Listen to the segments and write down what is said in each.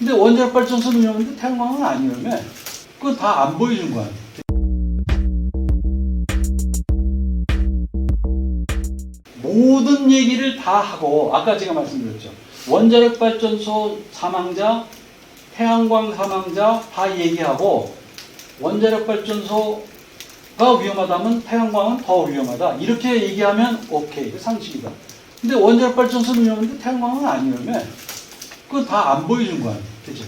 근데 원자력 발전소 위험한데 태양광은 안 위험해. 그건 다 안 보여준 거야. 모든 얘기를 다 하고 아까 제가 말씀드렸죠. 원자력 발전소 사망자, 태양광 사망자 다 얘기하고 원자력 발전소가 위험하다면 태양광은 더 위험하다. 이렇게 얘기하면 오케이. 상식이다. 근데 원자력 발전소는 위험한데 태양광은 안 위험해. 그건 다 안 보여준 거야. 그죠?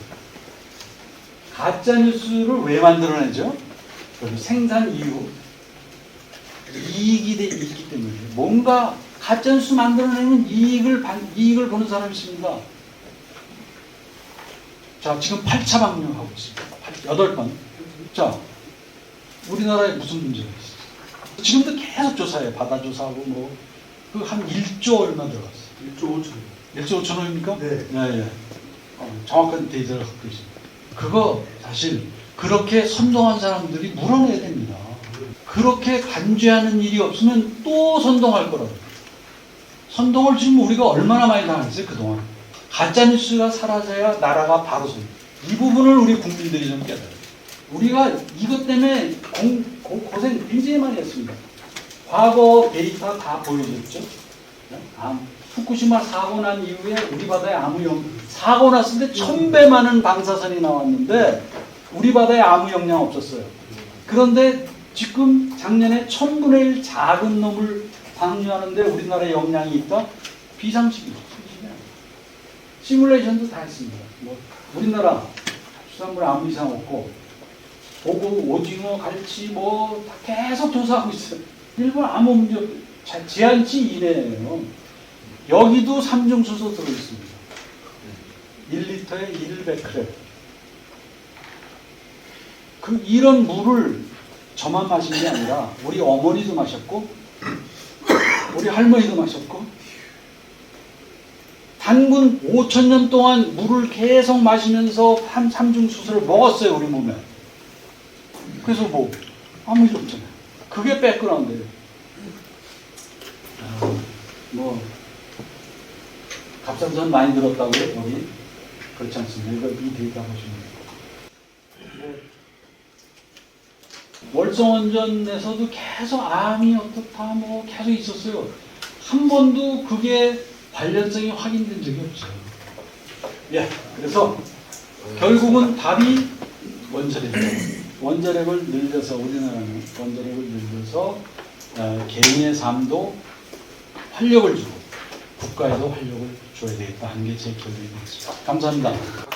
가짜 뉴스를 왜 만들어내죠? 생산 이유. 이익이 돼 있기 때문에 뭔가 가짜 뉴스 만들어내면 이익을 반- 이익을 보는 사람이 있습니다. 자 지금 8차 방류하고 있습니다. 8번. 자 우리나라에 무슨 문제가 있어? 지금도 계속 조사해. 바다 조사하고 뭐 그 한 1조 얼마 들어갔어? 1조 5천. 1조 5천 원입니까? 네. 예, 예. 어, 정확한 데이터를 갖고 있습니다. 그거 사실 그렇게 선동한 사람들이 물어내야 됩니다. 그렇게 간주하는 일이 없으면 또 선동할 거라고. 선동을 지금 우리가 얼마나 많이 당했어요, 그동안. 가짜뉴스가 사라져야 나라가 바로 서. 이 부분을 우리 국민들이 좀 깨달아요. 우리가 이것 때문에 공, 고, 고생 굉장히 많이 했습니다. 과거 데이터 다 보여줬죠. 후쿠시마 사고 난 이후에 우리 바다에 아무 영 사고 났을 때 천배 많은 방사선이 나왔는데 우리 바다에 아무 영향 없었어요. 그런데 지금 작년에 천분의 일 작은 놈을 방류하는데 우리나라에 영향이 있다? 비상식이죠. 시뮬레이션도 다 했습니다. 뭐 우리나라 수산물에 아무 이상 없고 보고 오징어, 갈치 뭐 다 계속 조사하고 있어요. 일본 아무 문제 없 자- 제한치 이내예요. 여기도 삼중수소 들어있습니다. 1리터에 100크랩. 그 이런 물을 저만 마신 게 아니라 우리 어머니도 마셨고 우리 할머니도 마셨고 단군 5천 년 동안 물을 계속 마시면서 한 삼중수소를 먹었어요 우리 몸에. 그래서 뭐 아무 일 없잖아요. 그게 백그라운드예요. 아, 뭐 갑상선 많이 들었다고요 여기 그렇지 않습니다. 이거 이 데이터 보시면 돼요. 월성원전에서도 계속 암이 어떻다 뭐 계속 있었어요. 한 번도 그게 관련성이 확인된 적이 없죠. 예, 그래서 결국은 답이 원자력입니다. 원자력을 늘려서 우리나라는 원자력을 늘려서 어, 개인의 삶도 활력을 주고 국가에도 활력을 줘야 되겠다 하는 게 제 결론이었습니다. 감사합니다. 감사합니다.